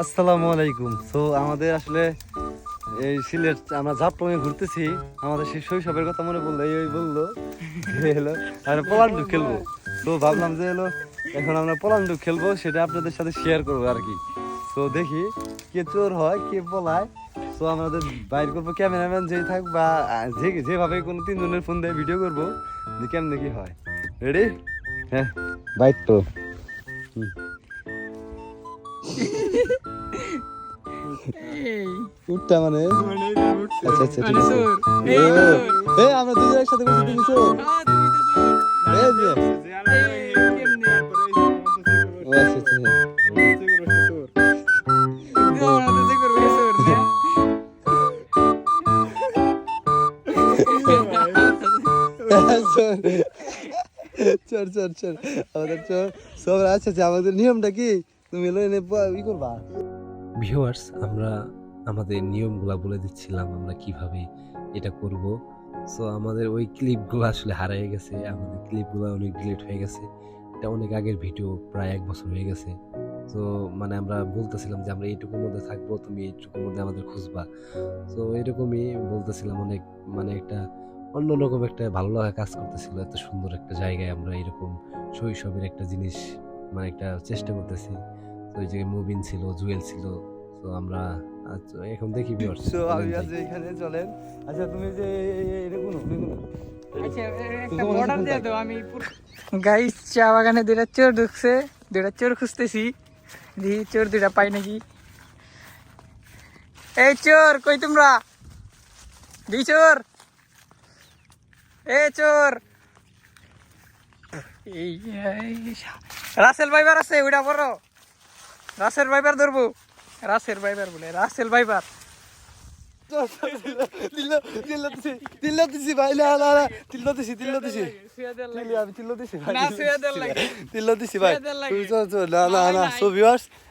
আসসালামু আলাইকুম। তো আমাদের আসলে এই সিলেট, আমরা ঝাপটমে ঘুরতেছি। আমাদের সেই শৈশবের কথা মনে পড়ল, এই বলল এলো, আর পলান্ডু খেলব। তো ভাবলাম যে হলো এখন আমরা পলান্ডু খেলব, সেটা আপনাদের সাথে শেয়ার করব আর কি। তো দেখি কে চোর হয়, কে পলায়। তো আমাদের বাইর করব, ক্যামেরাম্যান যেই থাক বা যে, যেভাবে কোনো তিনজনের ফোন দিয়ে ভিডিও করব, যে কেমনে কি হয়। রেডি হ্যাঁ বাইক তো। হুম। উঠটা মানে? আচ্ছা আচ্ছা ঠিক আছে। এ আমরা দুজন একসাথে বসে তুমি চোর এই যে। আচ্ছা আচ্ছা হ্যাঁ। চোর চোর চোর আমাদের চোর সব আচ্ছা আচ্ছা আমাদের নিয়মটা কি? তুমি ভিউয়ার্স আমরা আমাদের নিয়মগুলা বলে দিচ্ছিলাম আমরা কীভাবে এটা করব। সো আমাদের ওই ক্লিপগুলো আসলে হারিয়ে গেছে, আমাদের ক্লিপগুলো অনেক ডিলিট হয়ে গেছে। এটা অনেক আগের ভিডিও প্রায় এক বছর হয়ে গেছে। তো মানে আমরা বলতেছিলাম যে আমরা এইটুকুর মধ্যে থাকব, তুমি এইটুকুর মধ্যে আমাদের খুঁজবা। তো এরকমই বলতেছিলাম অনেক মানে একটা অন্যরকম একটা ভালো লাগা কাজ করতেছিল, এত সুন্দর একটা জায়গায় আমরা এরকম শৈশবের একটা জিনিস মানে একটা চেষ্টা করতেছি। তো ওই জায়গায় মুবিন ছিল জুয়েল ছিল তো আমরা আচ্ছা, এখন দেখি তো আমি আজ এখানে চলেন। আচ্ছা তুমি যে এরকম গাইস চা বাগানে দুইটা চোর ঢুকছে দুইটা চোর খুঁজতেছি। চোর দুইটা পাই নাকি। এই চোর কই তোমরা? দুই চোর। এ চোর। এই এই, রাসেল ভাইবার আছে ওইটা বড় রাসেল ভাইবার ধরবো। রাসেল ভাইবার বলে রাসেল ভাইবার।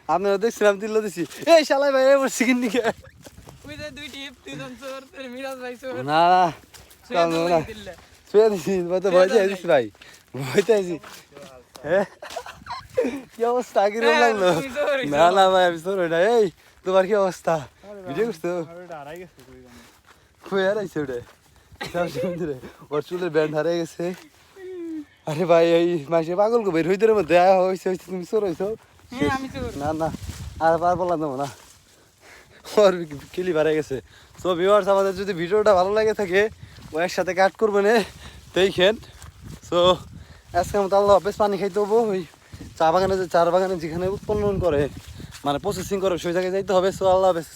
আপনারা দেখছিলাম তিল্লো দিছি এই শালাই ভাই এবার সিকিন দিকে না না ভাই তো ভয় ভয় হ্যাঁ। কি অবস্থা? আগে হ্যাঁ, লাগল? না না ভাই আমি তোর না। এই তোমার কি অবস্থা? ভিডিও করছ? খুঁয়ে হারাইছে ওটা। ওর চুলের ব্যান্ড হারিয়ে গেছে। আরে ভাই এই মাসে পাগল কো বের হইতে মধ্যে আয়া হইছে হইছে তুমি চোর হইছো? হ্যাঁ না না আর আর বললাম দেবো না। ওর কিলি বাড়ে গেছে। সো ভিউয়ার্স আমাদের যদি ভিডিওটা ভালো লাগে থাকে ও একসাথে কাট করবে না। দেখেন। সো আজকে মতো আল্লাহ হাফেজ পানি খাইতে হব। ওই চা বাগানে যে চার বাগানে যেখানে উৎপন্ন করে মানে প্রসেসিং করে, সেই জায়গায় যাইতে হবে। সো আল্লাহ হাফেজ।